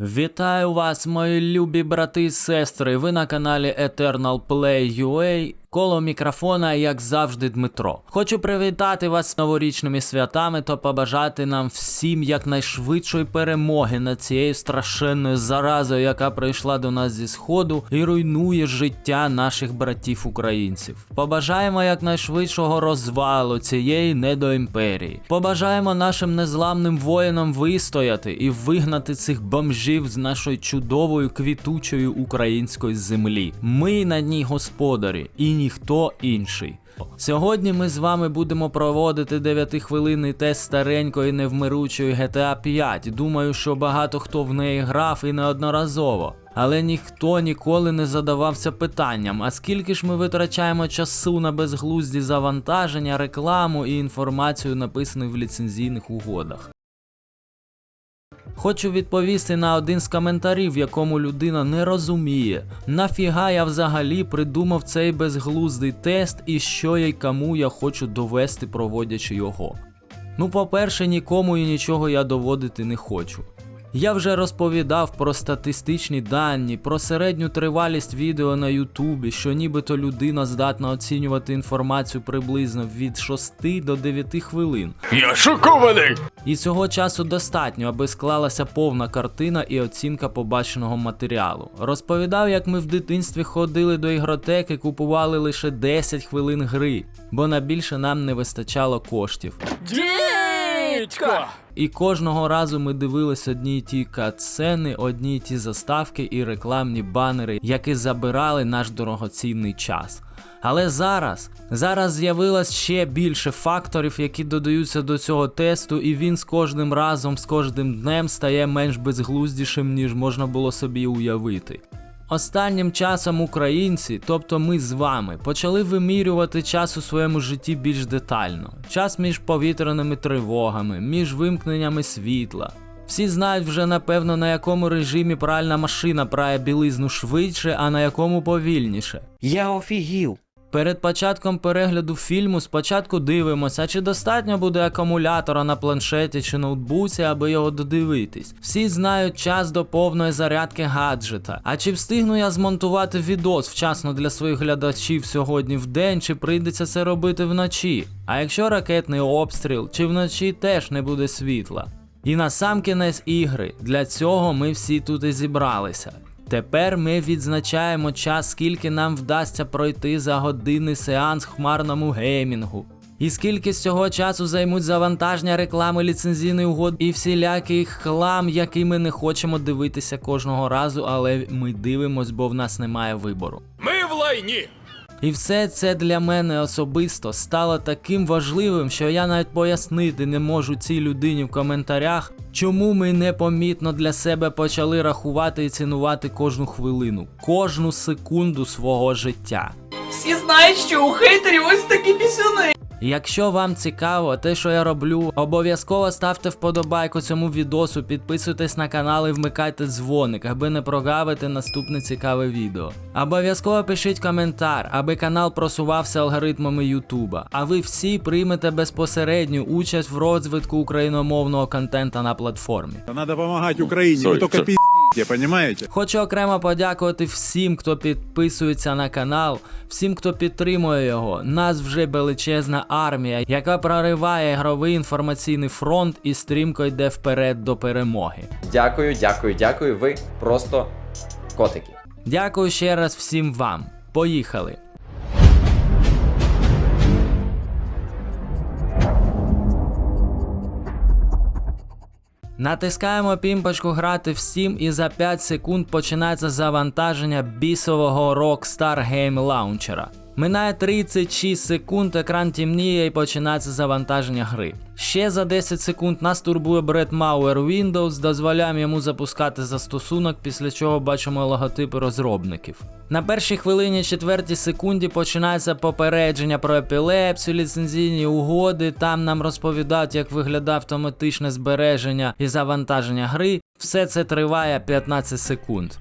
Вітаю вас, мої любі брати і сестри. Ви на каналі Eternal Play UA. Коло мікрофона, як завжди, Дмитро. Хочу привітати вас з новорічними святами та побажати нам всім якнайшвидшої перемоги над цією страшенною заразою, яка прийшла до нас зі сходу і руйнує життя наших братів українців. Побажаємо якнайшвидшого розвалу цієї недоімперії. Побажаємо нашим незламним воїнам вистояти і вигнати цих бомжів з нашої чудової квітучої української землі. Ми на ній господарі і ніхто інший. Сьогодні ми з вами будемо проводити 9-хвилинний тест старенької невмиручої GTA 5. Думаю, що багато хто в неї грав і неодноразово. Але ніхто ніколи не задавався питанням, а скільки ж ми витрачаємо часу на безглузді завантаження, рекламу і інформацію, написану в ліцензійних угодах. Хочу відповісти на один з коментарів, в якому людина не розуміє, нафіга я взагалі придумав цей безглуздий тест і що я й кому я хочу довести, проводячи його. Ну, по-перше, нікому і нічого я доводити не хочу. Я вже розповідав про статистичні дані, про середню тривалість відео на Ютубі, що нібито людина здатна оцінювати інформацію приблизно від 6 до 9 хвилин. Я шокований! І цього часу достатньо, аби склалася повна картина і оцінка побаченого матеріалу. Розповідав, як ми в дитинстві ходили до ігротеки, купували лише 10 хвилин гри, бо на більше нам не вистачало коштів. Дідько! І кожного разу ми дивились одні й ті катсцени, одні й ті заставки і рекламні банери, які забирали наш дорогоцінний час. Але зараз, зараз з'явилось ще більше факторів, які додаються до цього тесту, і він з кожним разом, з кожним днем стає менш безглуздішим, ніж можна було собі уявити. Останнім часом українці, тобто ми з вами, почали вимірювати час у своєму житті більш детально. Час між повітряними тривогами, між вимкненнями світла. Всі знають вже напевно на якому режимі пральна машина прає білизну швидше, а на якому повільніше. Я офігів. Перед початком перегляду фільму спочатку дивимося, чи достатньо буде акумулятора на планшеті чи ноутбуці, аби його додивитись. Всі знають час до повної зарядки гаджета. А чи встигну я змонтувати відос вчасно для своїх глядачів сьогодні в день, чи прийдеться це робити вночі? А якщо ракетний обстріл, чи вночі теж не буде світла? І насамкінець ігри. Для цього ми всі тут і зібралися. Тепер ми відзначаємо час, скільки нам вдасться пройти за годинний сеанс хмарному геймінгу. І скільки з цього часу займуть завантаження реклами ліцензійних угод і всілякий хлам, який ми не хочемо дивитися кожного разу, але ми дивимось, бо в нас немає вибору. Ми в лайні! І все це для мене особисто стало таким важливим, що я навіть пояснити не можу цій людині в коментарях, чому ми непомітно для себе почали рахувати і цінувати кожну хвилину, кожну секунду свого життя. Всі знають, що у хейтерів ось такі пісюни. Якщо вам цікаво те, що я роблю, обов'язково ставте вподобайку цьому відосу, підписуйтесь на канал і вмикайте дзвоник, аби не прогавити наступне цікаве відео. Обов'язково пишіть коментар, аби канал просувався алгоритмами Ютуба. А ви всі приймете безпосередню участь в розвитку україномовного контента на платформі. Надо помогать Украине, вы только пиздите, понимаете? Хочу окремо подякувати всім, хто підписується на канал, всім, хто підтримує його. Нас вже величезна армія, яка прориває ігровий інформаційний фронт і стрімко йде вперед до перемоги. Дякую, дякую, дякую. Ви просто котики. Дякую ще раз всім вам. Поїхали! Натискаємо пімпочку грати всім і за 5 секунд починається завантаження бісового Rockstar Game Launcher. Минає 36 секунд, екран тімніє і починається завантаження гри. Ще за 10 секунд нас турбує Бред Мауер Windows, дозволяємо йому запускати застосунок, після чого бачимо логотипи розробників. На першій хвилині четвертій секунді починається попередження про епілепсію, ліцензійні угоди. Там нам розповідають, як виглядає автоматичне збереження і завантаження гри. Все це триває 15 секунд.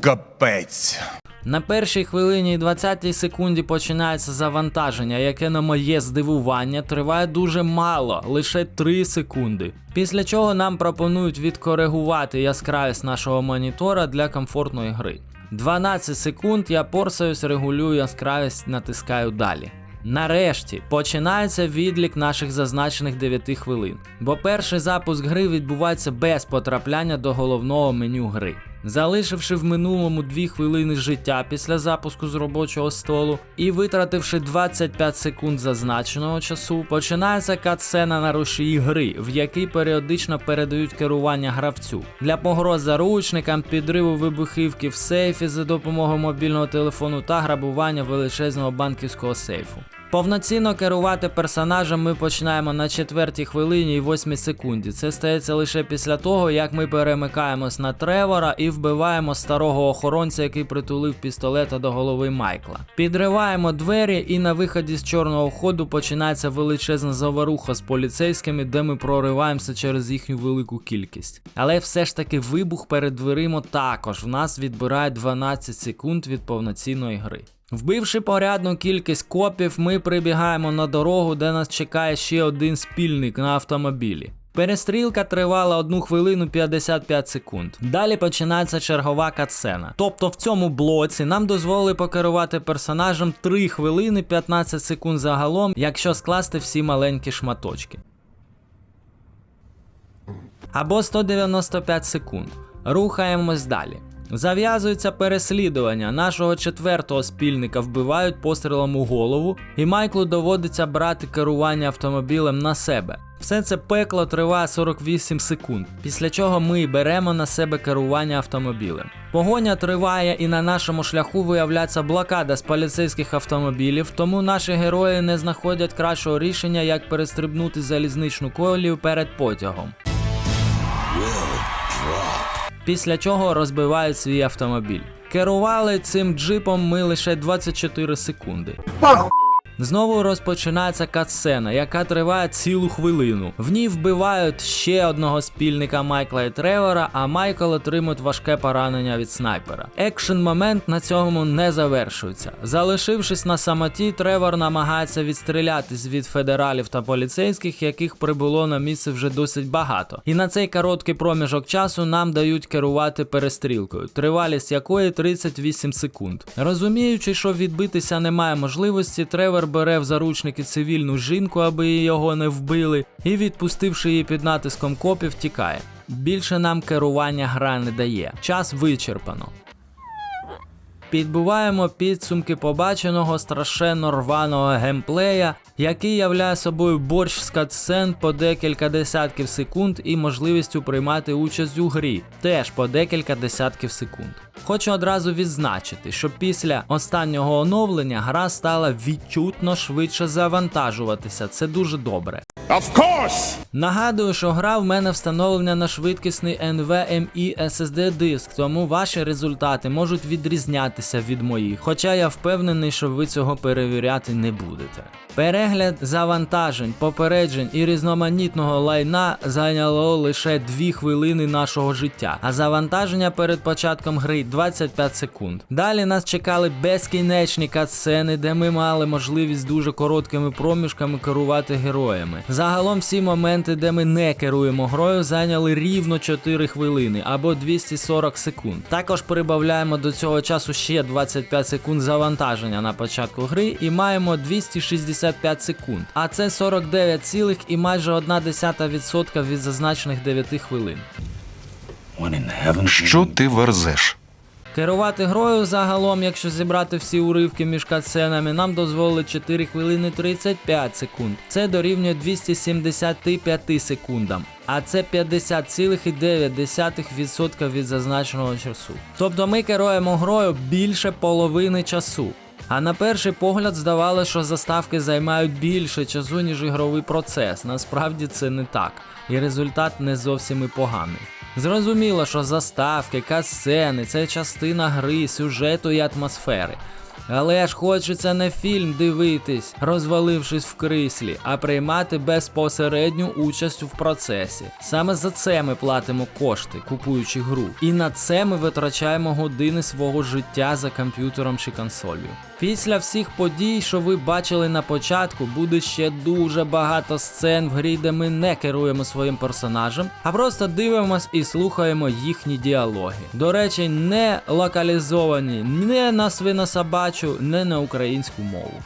Капець. На першій хвилині і 20 секунді починається завантаження, яке на моє здивування триває дуже мало, лише 3 секунди. Після чого нам пропонують відкоригувати яскравість нашого монітора для комфортної гри. 12 секунд я порсаюсь, регулюю яскравість, натискаю далі. Нарешті починається відлік наших зазначених 9 хвилин, бо перший запуск гри відбувається без потрапляння до головного меню гри. Залишивши в минулому 2 хвилини життя після запуску з робочого столу і витративши 25 секунд зазначеного часу, починається катсцена на рушії гри, в якій періодично передають керування гравцю для погроз заручникам, підриву вибухівки в сейфі за допомогою мобільного телефону та грабування величезного банківського сейфу. Повноцінно керувати персонажем ми починаємо на четвертій хвилині і 8 секунді. Це стається лише після того, як ми перемикаємось на Тревора і вбиваємо старого охоронця, який притулив пістолета до голови Майкла. Підриваємо двері, і на виході з чорного ходу починається величезна заваруха з поліцейськими, де ми прориваємося через їхню велику кількість. Але все ж таки вибух перед дверима також в нас відбирає 12 секунд від повноцінної гри. Вбивши порядну кількість копів, ми прибігаємо на дорогу, де нас чекає ще один спільник на автомобілі. Перестрілка тривала 1 хвилину 55 секунд. Далі починається чергова катсцена. Тобто в цьому блоці нам дозволили покерувати персонажем 3 хвилини 15 секунд загалом, якщо скласти всі маленькі шматочки. Або 195 секунд. Рухаємось далі. Зав'язується переслідування. Нашого четвертого спільника вбивають пострілом у голову, і Майклу доводиться брати керування автомобілем на себе. Все це пекло триває 48 секунд, після чого ми беремо на себе керування автомобілем. Погоня триває, і на нашому шляху виявляється блокада з поліцейських автомобілів, тому наші герої не знаходять кращого рішення, як перестрибнути залізничну колію перед потягом. Після чого розбивають свій автомобіль. Керували цим джипом ми лише 24 секунди. Знову розпочинається катсцена, яка триває цілу хвилину. В ній вбивають ще одного спільника Майкла і Тревора, а Майкл отримує важке поранення від снайпера. Екшен момент на цьому не завершується. Залишившись на самоті, Тревор намагається відстрілятись від федералів та поліцейських, яких прибуло на місце вже досить багато. І на цей короткий проміжок часу нам дають керувати перестрілкою, тривалість якої 38 секунд. Розуміючи, що відбитися немає можливості, Тревор бере в заручники цивільну жінку, аби його не вбили, і відпустивши її під натиском копів, тікає. Більше нам керування гра не дає. Час вичерпано. Підбуваємо підсумки побаченого страшенно рваного геймплея, який являє собою борщ з катсцен по декілька десятків секунд і можливістю приймати участь у грі, теж по декілька десятків секунд. Хочу одразу відзначити, що після останнього оновлення гра стала відчутно швидше завантажуватися. Це дуже добре. Of! Нагадую, що гра в мене встановлена на швидкісний NVMe SSD диск, тому ваші результати можуть відрізнятися від моїх, хоча я впевнений, що ви цього перевіряти не будете. Перегляд завантажень, попереджень і різноманітного лайна зайняло лише 2 хвилини нашого життя, а завантаження перед початком гри 25 секунд. Далі нас чекали безкінечні катсцени, де ми мали можливість дуже короткими проміжками керувати героями. Загалом всі моменти, де ми не керуємо грою, зайняли рівно 4 хвилини або 240 секунд. Також прибавляємо до цього часу ще 25 секунд завантаження на початку гри і маємо 265 секунд. А це 49 цілих і майже 1% від зазначених 9 хвилин. Що ти верзеш? Керувати грою загалом, якщо зібрати всі уривки між катсценами, нам дозволили 4 хвилини 35 секунд. Це дорівнює 275 секундам. А це 50,9% від зазначеного часу. Тобто ми керуємо грою більше половини часу. А на перший погляд здавалося, що заставки займають більше часу, ніж ігровий процес. Насправді це не так, і результат не зовсім і поганий. Зрозуміло, що заставки, катсцени це частина гри, сюжету і атмосфери. Але ж хочеться не фільм дивитись, розвалившись в кріслі, а приймати безпосередню участь в процесі. Саме за це ми платимо кошти, купуючи гру. І на це ми витрачаємо години свого життя за комп'ютером чи консолью. Після всіх подій, що ви бачили на початку, буде ще дуже багато сцен в грі, де ми не керуємо своїм персонажем, а просто дивимось і слухаємо їхні діалоги. До речі, не локалізовані не на свинособачу, не на українську мову.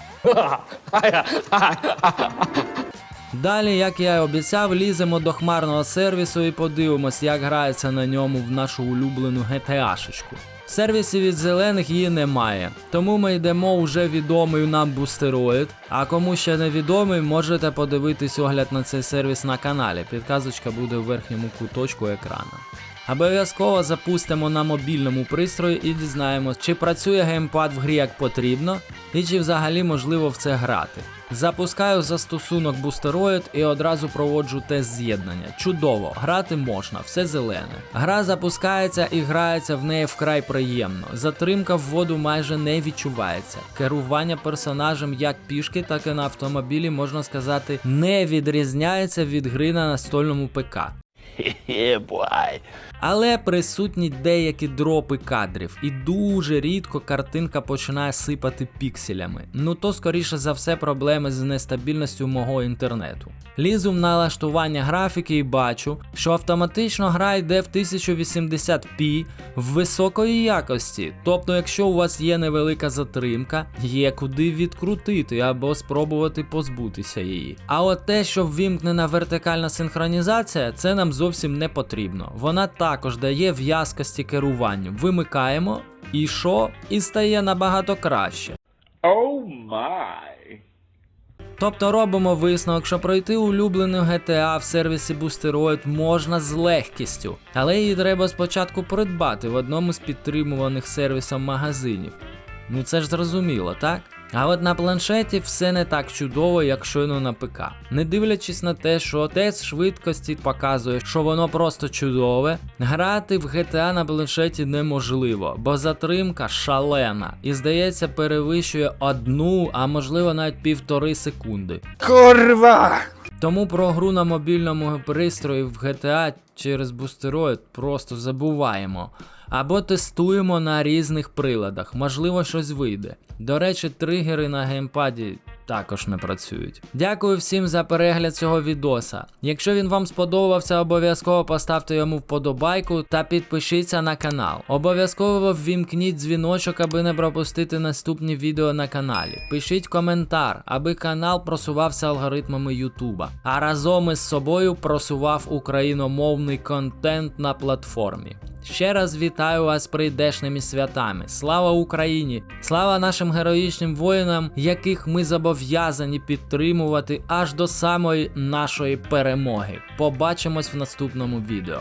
Далі, як я і обіцяв, ліземо до хмарного сервісу і подивимось, як грається на ньому в нашу улюблену GTA-шечку. В сервісі від зелених її немає, тому ми йдемо уже відомий нам бустероїд. А кому ще не відомий, можете подивитись огляд на цей сервіс на каналі. Підказочка буде в верхньому куточку екрану. Обов'язково запустимо на мобільному пристрої і дізнаємось, чи працює геймпад в грі як потрібно, і чи взагалі можливо в це грати. Запускаю застосунок Boosteroid і одразу проводжу тест з'єднання. Чудово, грати можна, все зелене. Гра запускається і грається в неї вкрай приємно. Затримка в воду майже не відчувається. Керування персонажем як пішки, так і на автомобілі, можна сказати, не відрізняється від гри на настольному ПК. Але присутні деякі дропи кадрів, і дуже рідко картинка починає сипати пікселями. Ну то скоріше за все проблеми з нестабільністю мого інтернету. Лізу в налаштування графіки і бачу, що автоматично гра йде в 1080p в високої якості. Тобто, якщо у вас є невелика затримка, є куди відкрутити або спробувати позбутися її. А от те, що ввімкнена вертикальна синхронізація, це нам зовсім не потрібно. Вона також дає в'язкості керуванню. Вимикаємо, і що? І стає набагато краще. Тобто робимо висновок, що пройти улюблену GTA в сервісі Boosteroid можна з легкістю, але її треба спочатку придбати в одному з підтримуваних сервісом магазинів. Ну це ж зрозуміло, так? А от на планшеті все не так чудово, як щойно на ПК. Не дивлячись на те, що тест швидкості показує, що воно просто чудове, грати в GTA на планшеті неможливо, бо затримка шалена і, здається, перевищує одну, а можливо навіть півтори секунди. Тому про гру на мобільному пристрої в GTA через Boosteroid просто забуваємо. Або тестуємо на різних приладах, можливо, щось вийде. До речі, тригери на геймпаді також не працюють. Дякую всім за перегляд цього відоса. Якщо він вам сподобався, обов'язково поставте йому вподобайку та підпишіться на канал. Обов'язково ввімкніть дзвіночок, аби не пропустити наступні відео на каналі. Пишіть коментар, аби канал просувався алгоритмами Ютуба, а разом із собою просував україномовний контент на платформі. Ще раз вітаю вас прийдешними святами. Слава Україні! Слава нашим героїчним воїнам, яких ми зобов'язані підтримувати аж до самої нашої перемоги. Побачимось в наступному відео.